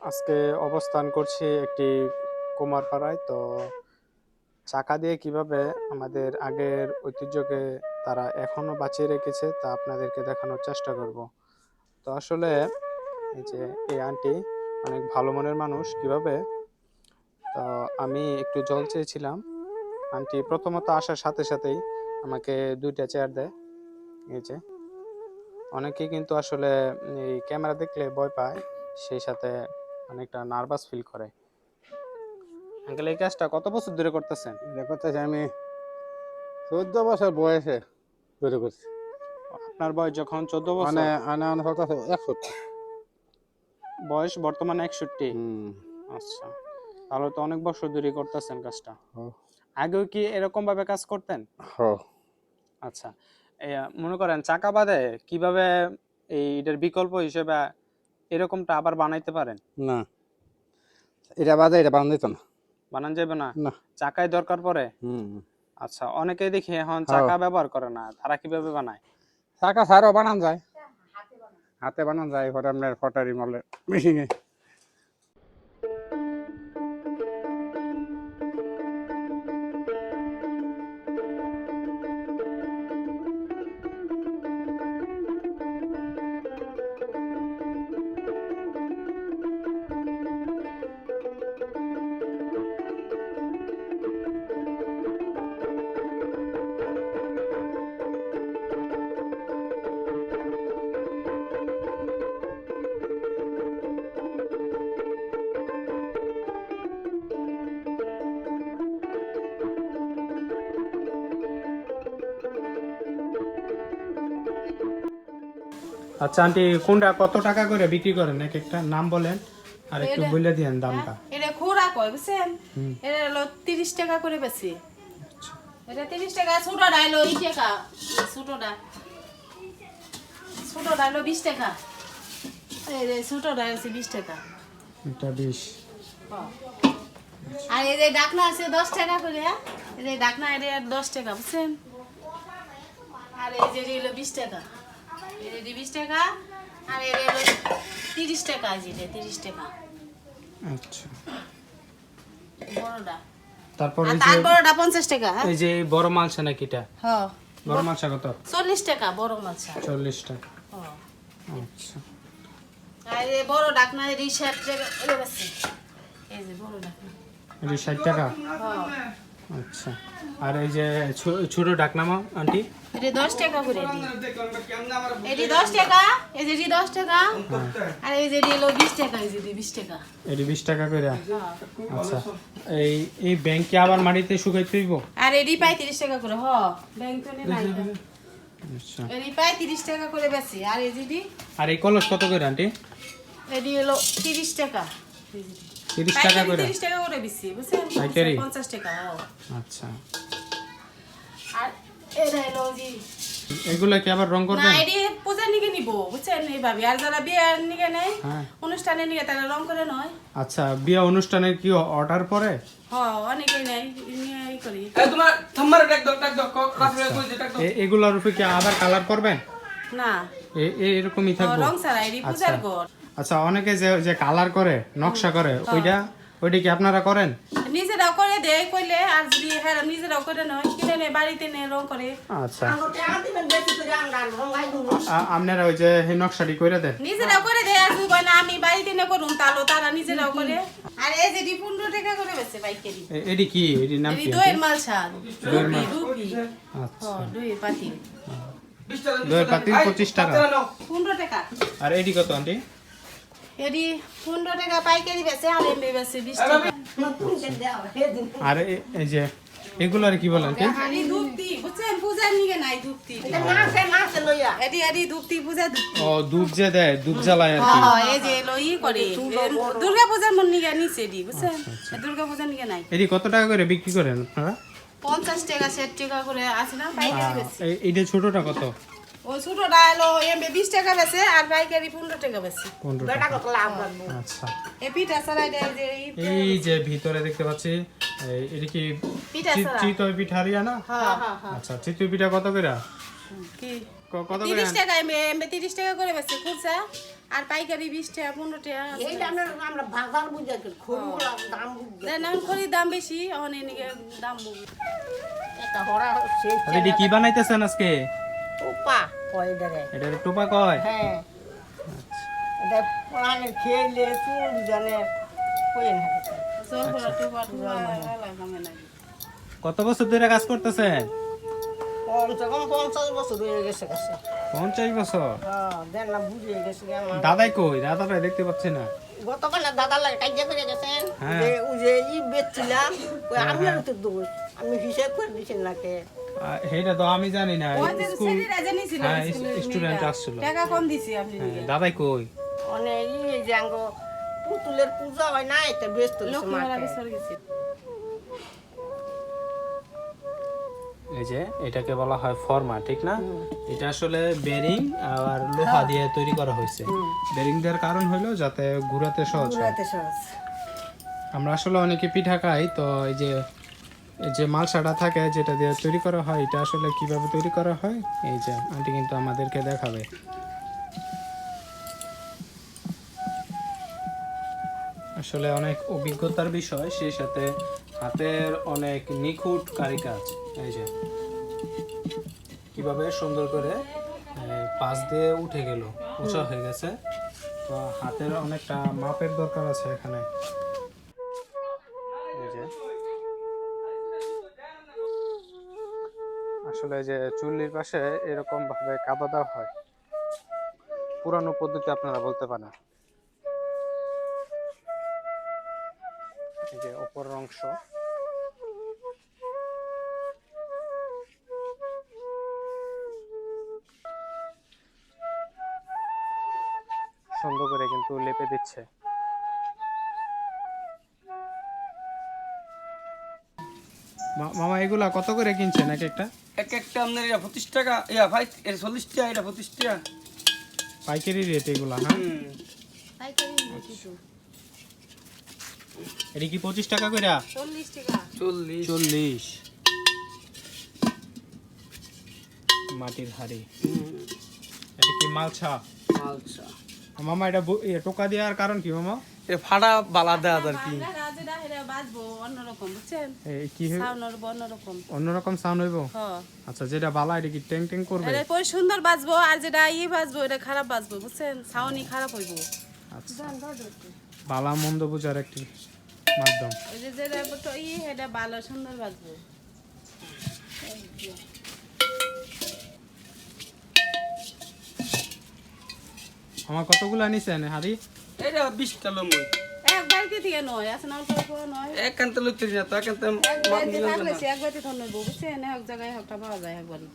আজকে অবস্থান করছি একটি কুমারপাড়ায়। তো চাকা দিয়ে কীভাবে আমাদের আগের ঐতিহ্যকে তারা এখনও বাঁচিয়ে রেখেছে তা আপনাদেরকে দেখানোর চেষ্টা করব। তো আসলে এই যে এই আন্টি অনেক ভালো মনের মানুষ, কীভাবে? তো আমি একটু জল চেয়েছিলাম। আন্টি প্রথমত আসার সাথে সাথেই আমাকে দুইটা চেয়ার দেয়। এই যে অনেকে কিন্তু আসলে এই ক্যামেরা দেখলে ভয় পায়, সেই সাথে অনেকটা নার্ভাস ফিল করে। আঙ্কেল এই কাজটা কত বছর ধরে করতেছেন? এটা করতেছি আমি চোদ্দ বছর বয়সে শুরু করছি। আপনার বয়স যখন চোদ্দ বছর? মানে আনে আনে হতাছে একষট্টি। বয়স বর্তমানে একষট্টি? আচ্ছা তাহলে তো অনেক বছর ধরে করতেছেন কাজটা। আগেও কি এরকম ভাবে কাজ করতেন? আচ্ছা মনে করেন চাকা বাদে কীভাবে এই এটার বিকল্প হিসেবে এরকমটা আবার বানাইতে পারেন? না। এটা বাদে এটা বানানো না। বানান যাবে না? চাকায় দরকার পড়ে? হুম। আচ্ছা অনেকে দেখি এখন হ্যাঁ। চাকা ব্যবহার করে না তারা কীভাবে বানায়? চাকা সারও বানান যায়। হাতে বানান যায়। আপনার ফটারি মলে মেশিনে আচ্ছা আন্টি কোনটা কত টাকা করে বিক্রি করেন? এক একটা নাম বলেন আর একটু বলে দিয়েন দামটা। এটা খোরা কয় বুঝছেন? এটা হলো তিরিশ টাকা করে বেশি। এটা তিরিশ টাকা ছোটটা হলো এই টাকা। ছোটটা। ছোটটা হলো বিশ টাকা। এই যে ছোটটা হচ্ছে বিশ টাকা। এটা বিশ। হ্যাঁ। আর এই যে ডাকনা আছে দশ টাকা করে হ্যাঁ? এই যে ডাকনা এটা দশ টাকা বুঝছেন? আর এই যে হলো বিশ টাকা। যে বিশ টাকা আর হলো তিরিশ টাকা এই যে তিরিশ টাকা। আচ্ছা। বড়টা। তারপর এই যে বড়টা পঞ্চাশ টাকা। হ্যাঁ এই যে বড় মালসা নাকি এটা? হ্যাঁ। বড় মালসা কত? চল্লিশ টাকা বড় মাছ চল্লিশ টাকা। হ্যাঁ। আচ্ছা। আর এই বড় ডাকনা টাকা করে এই যে বড় ডাকনা। এটা ষাট টাকা? হ্যাঁ। আচ্ছা। আর এই যে ছোট ডাকনামা আন্টি? এটি দশ টাকা করে এটি। এটি দশ টাকা এই যে এটি দশ টাকা। আর এই যে এটি হলো বিশ টাকা এই যে এটি বিশ টাকা। এটি বিশ টাকা করে হ্যাঁ। আচ্ছা। এই এই ব্যাংকে আবার মাটিতে শুকাই তুইব আর এটি পাই তিরিশ টাকা করে হ। ব্যাংক তো নেই আচ্ছা। এটি পাই তিরিশ টাকা করে বেশি। আর এই যেটি আর এই কলস কত করে আন্টি? এটি হলো তিরিশ টাকা। এই যেটি। তিরিশ টাকা করে। তিরিশ টাকা করে বেশি বুঝছেন? পাইকারি? পঞ্চাশ টাকা হ আচ্ছা। আর এটা হলো যে এগুলা কি আবার রং করবেন? না এটি পূজার নিকে নিব বুঝছেন? এইভাবে। আর যারা বিয়ার নিকে নেয় হ্যাঁ। অনুষ্ঠানে নিয়ে তারা রং করে নয়। আচ্ছা বিয়া অনুষ্ঠানের কি অর্ডার পরে? হ অনেকেই নেয় নিয়ে এই করি। এই তোমার থাম্মারে ডাক দাও ডাক দাও ক- কই যে ডাক দাও। এগুলার উপরে কি আবার কালার করবেন? না। এ- এরকমই থাকব। রং ছাড়া এটি পূজার আচ্ছা। ঘর। আচ্ছা অনেকে যে যে কালার করে নকশা করে ওইটা ওইটা কি আপনারা করেন? নিজেরাও করে দেয় কইলে আর যদি হ্যাঁ নিজেরাও করে নয় কিনে নেয় বাড়িতে নেয় রং করে। আচ্ছা। আপনারা ওই যে এই নকশাটি করে দেন। নিজেরাও করে দেয় আর কয় না আমি বাড়িতে নে করুন তাহলে তারা নিজেরাও করে। আর এই যে পনেরো টাকা করে বেছে বাইকেরি এ- এটি কি? এটির নাম কি? দইয়ের মাল ছাড় দইয়ের মাল। আচ্ছা। দইয়ের পাতি বিশ টাকা পাতিল এই, 25 টাকা। পনেরো টাকা। আর এটি কত আন্টি? এটি পনেরো টাকা পাইকারি বেছে আর বেছে বিশ এই, টাকা। ভাবি, আর এই যে এগুলার কি বলেন ধুপতি বুঝছেন? পূজার নিকে নাই ধুপতি। এটি এটি ধুপতি পূজা ধুপতি। ও দুধ যে দেয় দুধ জ্বালায় আর কি। হ্যাঁ এই যে এলো ই করে। দুর্গা পূজার মন নিকে নিছে এটি বুঝছেন? আচ্ছা, দুর্গা পূজার নিকে নাই। এটি কত টাকা করে বিক্রি করেন আপনারা? পঞ্চাশ টাকা ষাট টাকা করে আছে না পাইকারি এই- এইটা ছোটটা কত? ওই ছোটটা এলো এমবে বিশ টাকা বেছে আর পাইকারি পনেরো টাকা বেছে পনেরো টাকা আচ্ছা। এই পিঠা ছাড়াই দেয় যে এই এই যে ভিতরে দেখতে পাচ্ছি এটা কি পিঠা চিতই পিঠারিয়া না? হ্যাঁ হ্যাঁ হ্যাঁ। আচ্ছা চিতই পিঠা কত করে? কি? কত করে? টাকা এমবে করে আর পাইকারি বিশ টাকা পনেরো টাকা এইটা আমরা আমরা বাজার বুঝে খড়গুলা দাম বুঝে দেন খড়ির দাম বেশি দাম বুঝি। হরা কি বানাইতেছেন আজকে? উপা কয় ধরে এটা টোপা কয়? হ্যাঁ। এটা খেলে চুল জানে কই না কামে নাকি কত বছর ধরে কাজ করতেছেন? পঞ্চাশ বছর হয়ে হ্যাঁ দাদাই কই? দাদাটা দেখতে পাচ্ছি না। গতকাল না দাদার লাগে কাজে করে গেছেন হ্যাঁ। যে ই বেচছিলাম তো দোষ। আমি হিসেব করে দিচ্ছেন নাকে আহ, সেইটা তো আমি জানি না স্কুল জানিছিল হ্যাঁ, স্টুডেন্ট আসছিল। টাকা কম দিছি আপনি হ্যাঁ, দাদাই কই? অনেক ই যে পুতুলের পূজা হয় না এটা ব্যস্ত এই যে এটাকে বলা হয় ফর্মা ঠিক না? এটা আসলে বেরিং আর লোহা দিয়ে তৈরি করা হয়েছে। বেরিং দেওয়ার কারণ হলো যাতে ঘুরাতে সহজ হয়। আমরা আসলে অনেকে পিঠা খাই তো এই যে এই যে মালসাটা থাকে যেটা দিয়ে তৈরি করা হয়, এটা আসলে কীভাবে তৈরি করা হয়? এই যে আন্টি কিন্তু আমাদেরকে দেখাবে। আসলে অনেক অভিজ্ঞতার বিষয়, সেই সাথে হাতের অনেক নিখুঁত কারিকাজ এই যে। কীভাবে সুন্দর করে পাশ দিয়ে উঠে গেল, উঁচা হয়ে গেছে। তো হাতের অনেকটা মাপের দরকার আছে এখানে। এই যে। আসলে যে চুল্লির পাশে এরকম ভাবে কাদা দেওয়া হয়, পুরানো পদ্ধতি আপনারা বলতে পারেন। যে উপরের অংশ। সুন্দর করে কিন্তু লেপে দিচ্ছে। মামা এগুলা কত করে কিনছেন এক একটা? এক একটা আপনার এটা পঁচিশ টাকা ইয়া ভাই এটা চল্লিশ টাকা এটা পঁচিশ টাকা। পাইকারি রেট এগুলা হ্যাঁ? এটা কি পঁচিশ টাকা কইরা? চল্লিশ টাকা। চল্লিশ। চল্লিশ। মাটির হাড়ি। এটা কি মালছা? আচ্ছা মামা এটা টোকা দেওয়ার কারণ কি মামা? এ ফাড়া বালা দেওয়া আর কি। বাজবো অন্যরকম বুঝছেন? এ, কি হই- সাউন্ড অন্যরকম। অন্যরকম সাউন্ড হইব? হ। আচ্ছা যেটা বালা এটা কি ট্যাং ট্যাং করবে? এটা পরে সুন্দর বাজবো আর যেটা বাজবো এটা খারাপ বাজবো বুঝছেন? সাউন্ডই খারাপ হইব। আচ্ছা। বালা মন্দ বুঝার একটি মাধ্যম। ওই যে যেটা তো এটা ভালো সুন্দর বাজবো। আমার কতগুলো আনিছেন হাড়ি এটা বিশটা লম্বই এক বাড়িতে থেকে নয় আছে না অল্প অল্প নয় এক কান্তে লইতে না তা কান্তে এক বাড়িতে থাকলে সে এক বাড়িতে ধন্য বুঝছেন এক জায়গায় একটা পাওয়া যায় একবারই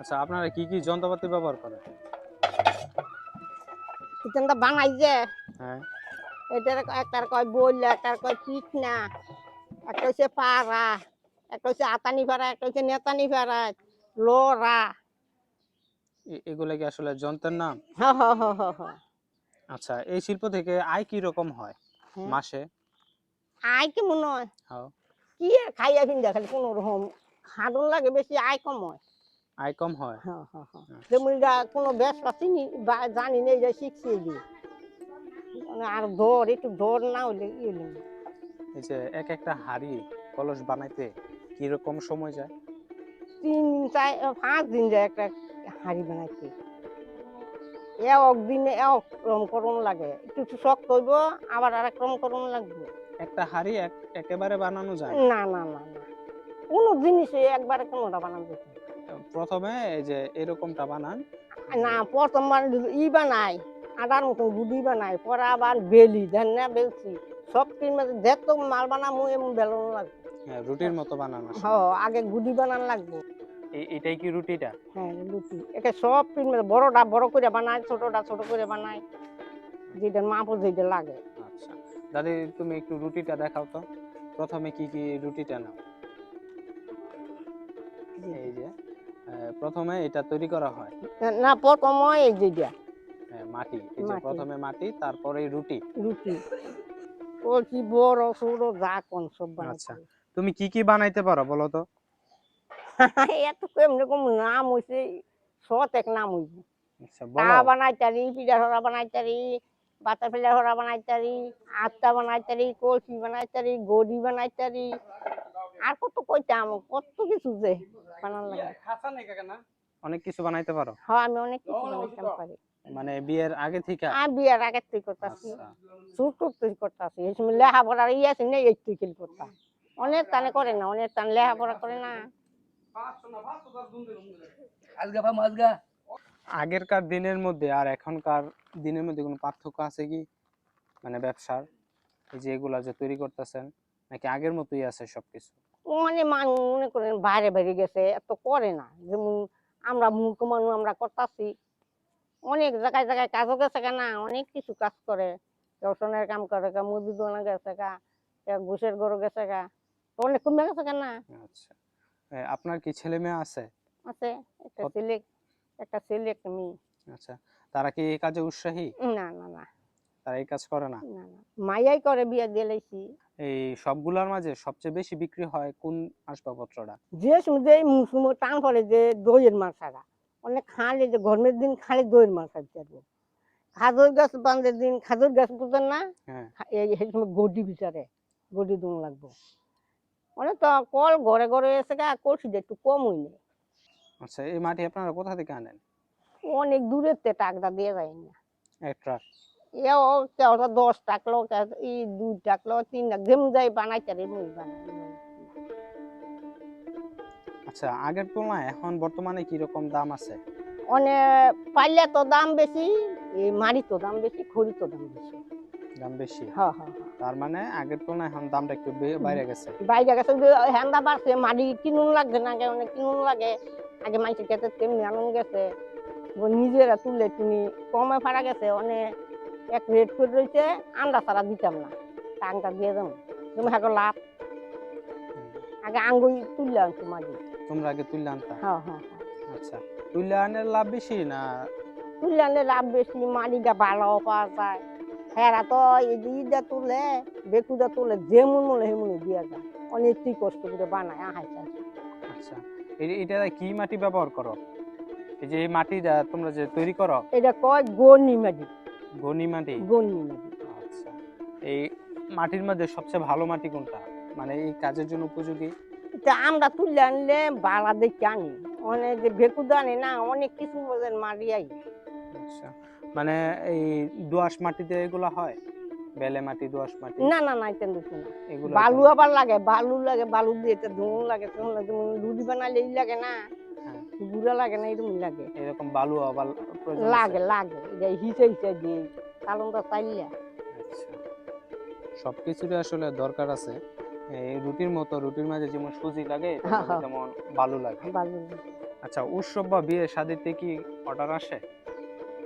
আচ্ছা আপনারা কি কি যন্ত্রপাতি ব্যবহার করেন কিচেনটা বানাই যে হ্যাঁ এটার একটার কয় বইল একটার কয় চিকনা একটা হচ্ছে পাড়া একটা হচ্ছে আতানি পাড়া একটা হচ্ছে নেতানি পাড়া লোরা এগুলা কি আসলে যন্ত্রের নাম? আচ্ছা এই শিল্প থেকে আয় কি রকম হয় হ্যাঁ। মাসে? আয় কি মনে হয়? কি আর খাইয়া পিন্দা খালি কোনো রকম হাডুন লাগে বেশি আয় কম হয়। আয় কম হয়? হ যেমন কোনো বেশ পাচ্ছি বা জানি না যে শিখছি আর ধর একটু ধর না হলে হইলে না। এই যে এক একটা হাড়ি কলস বানাইতে কি রকম সময় যায়? তিন চার পাঁচ দিন যায় একটা হাঁড়ি বানাইতে। এক দিনে এক করুন লাগে। একটু একটু শক্ত হইব আবার আর এক রকম করুন লাগবে। একটা হাড়ি এক একেবারে বানানো যায়? না। না না না। না কোনো জিনিসে একবারে কোনোটা বানান যেত প্রথমে এই যে এরকমটা বানান। না প্রথমবার ই বানাই আটার মতন গুদি বানাই পরে আবার বেলি ধান না বেলছি। সব কিনবে যেত মাল বানামু এমন বেলানো লাগবে। হ্যাঁ, রুটির মতো বানানো হ আগে গুদি বানান লাগবে। এটাই কি রুটিটা? হ্যাঁ লুচি একে সব কিনবে বড়টা বড় করে বানায় ছোটটা ছোট করে বানায় যেটা মাপো যেটা লাগে। আচ্ছা। দাদি তুমি একটু রুটিটা দেখাও তো। প্রথমে কি কি রুটিটা নাও? এই যে প্রথমে এটা তৈরি করা হয়। না প্রথমে হয় এই যেটা। হ্যাঁ, মাটি এই যে মাটি। প্রথমে মাটি তারপরে রুটি। রুটি। কলসি বড় ছোট যা কোন সব আচ্ছা। বানাইতে তুমি কি কি বানাইতে পারো বলো তো? এত কেমন রকম নাম হইছে সৎ এক নাম হইছে আচ্ছা বলো। বানাইতারি পিঠা হরা বানাইতারি বাতা পিঠা হরা বানাইতারি বানাইতারি কলসি বানাইতারি গড়ি বানাইতারি আর কত কইতাম কত কিছু যে বানান লাগে। অনেক কিছু বানাইতে পারো? হ্যাঁ আমি অনেক কিছু বানাইতাম পারি। মানে বিয়ের আগে থেকে? আমি বিয়ার আগে তুই করতাছি। আচ্ছা। ছোট তুই করতাছি। এই সময় লেখাপড়ার ইয়ে আছে না এই তুই খেল করতাম অনেক টানে করে না অনেক টান লেখাপড়া করে না। আগেরকার দিনের মধ্যে আর এখনকার দিনের মধ্যে কোনো পার্থক্য আছে কি? মানে ব্যবসার এই যে এগুলা যে তৈরি করতেছেন নাকি আগের মতোই আছে সবকিছু? মানে মানুষ মনে করেন বাইরে বাইরে গেছে এত করে না। যেমন আমরা মূর্খ মানুষ আমরা করতাছি। অনেক জায়গায় জায়গায় কাজও গেছে গা না অনেক কিছু কাজ করে। কেউ সোনের কাম করে কেউ মুদি দোকানে গেছে গা কেউ ঘুষের গরু গেছে গা অনেক কমে গেছে গা না। আচ্ছা। আপনার কি ছেলে মেয়ে আছে? আছে একটা ছেলে একটা ছেলে একটা মেয়ে। আচ্ছা তারা কি এই কাজে উৎসাহী? না না না। তারা এই কাজ করে না? না না। মাইয়াই করে বিয়ে দিয়ে লাইছি। এই সবগুলার মাঝে সবচেয়ে বেশি বিক্রি হয় কোন আসবাবপত্রটা? যে মুসুমো টান পড়ে যে দইয়ের মাছ ছাড়া। অনেক খালে যে গরমের দিন খালি দইয়ের মাছ খাইতে পারব খাজুর গাছ বান্ধের দিন খাজুর গাছ বুঝেন না? হ্যাঁ। এই এই সময় গডি বিচারে গডি দুম লাগবো। অনেক তো কল ঘরে ঘরে এসে গা কলসিটা একটু কম হইনি আচ্ছা এই মাটি আপনারা কোথা থেকে আনেন? অনেক দূরের তে টাকটা দিয়ে যায় না। এক ট্রাক? এও কেউ তো দশ টাকলো কেউ ই দুই টাকলো তিন টাক যেমন যাই বানাইতে রে মুই বানাই। আচ্ছা আগের তুলনায় এখন বর্তমানে কি রকম দাম আছে? অনেক পাইলে তো দাম বেশি এই মারি তো দাম বেশি খড়ি তো দাম বেশি। দাম বেশি? হ্যাঁ হ্যাঁ তার মানে আগের তুলনায় এখন দামটা একটু বাইরে গেছে? বাইরে গেছে যে হ্যান্দা বাড়ছে মাটি কিনুন লাগছে না আগে অনেক কিনুন লাগে। আগে মানুষের ক্ষেত্রে তেমনি আনন্দ গেছে। নিজেরা তুললে তুমি কমে ফাড়া গেছে অনেক এক রেট করে রয়েছে আমরা সারা দিতাম না। টাঙ্কা দিয়ে দেবো। তুমি হাগো লাভ। আগে আঙ্গুই তুললে আনছো মাটি তোমরা আগে তুললে আনতা। হ্যাঁ হ্যাঁ হ্যাঁ। আচ্ছা তুললে আনের লাভ বেশি না? তুললে আনলে লাভ বেশি মাটিটা ভালো পাওয়া যায়। হেরা তো ইটা তুলে বেকুদা তুলে যেমন মনে সেমন দিয়া যায়। অনেক তুই কষ্ট করে বানায় আহাই চাই আচ্ছা। এই- এটা কি মাটি ব্যবহার করো? এই যে এই মাটিটা তোমরা যে তৈরি করো? এটা কয় গনি মাটি। গনি মাটি? গনি মাটি। আচ্ছা এই মাটির মধ্যে সবচেয়ে ভালো মাটি কোনটা? মানে এই কাজের জন্য উপযোগী? তা আমরা তুলে আনলে বালা দেখে আনি। অনেক যে আনে না অনেক কিছু বোঝেন মারি আই আচ্ছা মানে এই দোআঁশ মাটিতে এগুলা হয়? বেলে মাটি দোআঁশ মাটি? না না না এটা না। বালু আবার লাগে বালু লাগে বালু দিয়ে এটা লাগে তখন রুটি বানালে এই লাগে না। হ্যাঁ। গুড়া লাগে না এরকম লাগে। এরকম বালু আবার লাগে লাগে এটা হিসে হিসে দিয়ে। তো চাইলে। আচ্ছা। সবকিছুরই আসলে দরকার আছে। এই রুটির মতো রুটির মাঝে যেমন সুজি লাগে হ্যাঁ, হ্যাঁ। তেমন বালু লাগে। বালু আচ্ছা উৎসব বা বিয়ে শাদিতে কি অর্ডার আসে?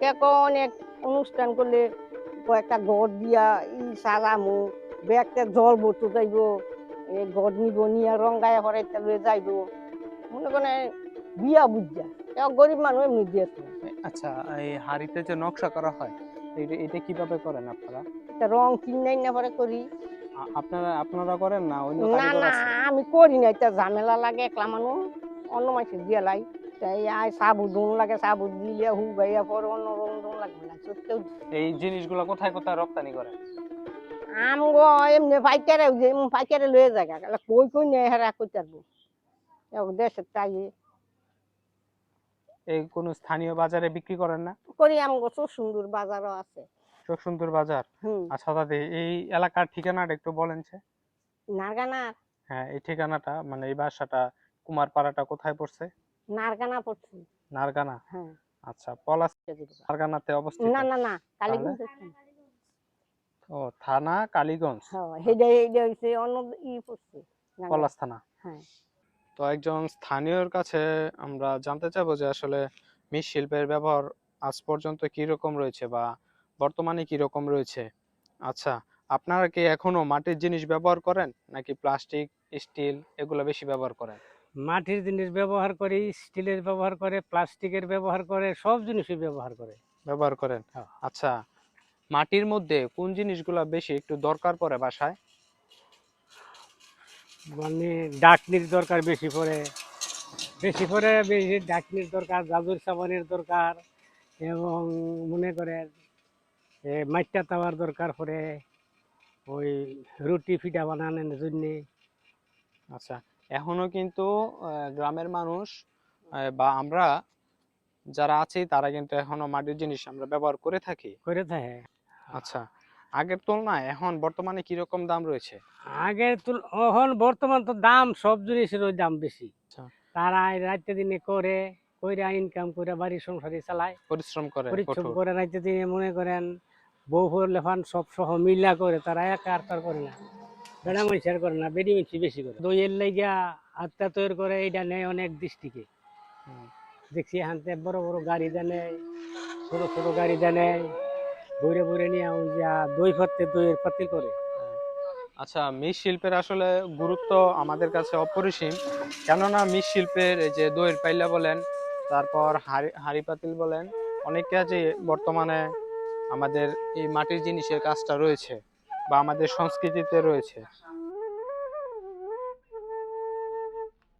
কেক অনেক অনুষ্ঠান করলে কয়েকটা ঘর দিয়া ই সারামু ব্যাগটা জল ভরতে যাইব এই ঘর নিব নিয়ে রঙ্গায় হরাইতে লয়ে যাইব। মনে করে বিয়া বুঝা কেউ গরিব মানুষ এমনি দিয়েছে এ- আচ্ছা এই হাড়িতে যে নকশা করা হয় এটা কীভাবে করেন আপনারা? রং কিনাই না পরে করি। আপনারা আপনারা করেন না? অন্য না না আমি করি না এটা ঝামেলা লাগে একলা মানুষ। অন্য মানুষের দিয়ে লাই। তাই সাবু দুন লাগে সাবু দিলে হু গাইয়া পরে অন্য রং দুন লাগবে না সত্যি এই জিনিসগুলো কোথায় কোথায় রপ্তানি করেন? আমগো এমনি পাইকারে পাইকারে লয়ে কই কই হেরা কই দেশের চাই এই কোন স্থানীয় বাজারে বিক্রি করেন না? করি আমগো সুন্দর বাজারও আছে। চোখ সুন্দর বাজার। হুম। আচ্ছা দাদি এই এলাকার ঠিকানাটা একটু বলেন সে নারগানার? হ্যাঁ এই ঠিকানাটা মানে এই বাসাটা কুমারপাড়াটা কোথায় পড়ছে? নারগানা পড়ছি। নারগানা? হ্যাঁ। আচ্ছা পলাশ নারগানাতে অবস্থিত? না না না কালী তাহলে? ও থানা কালীগঞ্জ? হ্যাঁ হেডে হেডে হইছে অন্য ই পড়ছে পলাশ থানা? হ্যাঁ। তো একজন স্থানীয়র কাছে আমরা জানতে চাবো যে আসলে মৃৎশিল্পের ব্যবহার আজ পর্যন্ত কি রকম রয়েছে বা বর্তমানে কি রকম রয়েছে? আচ্ছা আপনারা কি এখনও মাটির জিনিস ব্যবহার করেন? নাকি প্লাস্টিক স্টিল এগুলো বেশি ব্যবহার করেন? মাটির জিনিস ব্যবহার করি স্টিলের ব্যবহার করে প্লাস্টিকের ব্যবহার করে সব জিনিসই ব্যবহার করে। ব্যবহার করেন? হ্যাঁ। আচ্ছা মাটির মধ্যে কোন জিনিসগুলা বেশি একটু দরকার পড়ে বাসায়? মানে ডাকনির দরকার বেশি পড়ে। বেশি পড়ে বেশি ডাকনির দরকার জাদুর সাবানের দরকার এবং মনে করেন এ মাইটা তাওয়ার দরকার পড়ে ওই রুটি ফিটা বানানোর জন্যে। আচ্ছা এখনও কিন্তু গ্রামের মানুষ বা আমরা যারা আছি তারা কিন্তু এখনও মাটির জিনিস আমরা ব্যবহার করে থাকি। করে থাকে। আচ্ছা আগের তুলনায় এখন বর্তমানে কি রকম দাম রয়েছে? আগের তুল এখন বর্তমান তো দাম সব জিনিসের ওই দাম বেশি। আচ্ছা। তারা রাতে দিনে করে কইরা ইনকাম করে বাড়ি সংসারে চালায়। পরিশ্রম করে পরিশ্রম করে রাতে দিনে মনে করেন বউ ফোর লেফান সব সহ মিলা করে তারা একা আর তার করে না। বেড়া মানুষের করে না বেডি মানুষ বেশি করে। দইয়ের লাইগা আত্মা তৈরি করে এইটা নেয় অনেক ডিস্ট্রিক্টে হুম। দেখছি হানতে বড় বড় গাড়ি দেনে ছোট ছোট গাড়ি দেনে বইরে বইরে নিয়ে ওই যা দই ফাটতে দইয়ের পাতিল করে। আচ্ছা মিষ শিল্পের আসলে গুরুত্ব আমাদের কাছে অপরিসীম। কেননা মিষ শিল্পের এই যে দইয়ের পাইলা বলেন তারপর হাড়ি হাড়ি পাতিল বলেন অনেক কাজে বর্তমানে আমাদের এই মাটির জিনিসের কাজটা রয়েছে বা আমাদের সংস্কৃতিতে রয়েছে।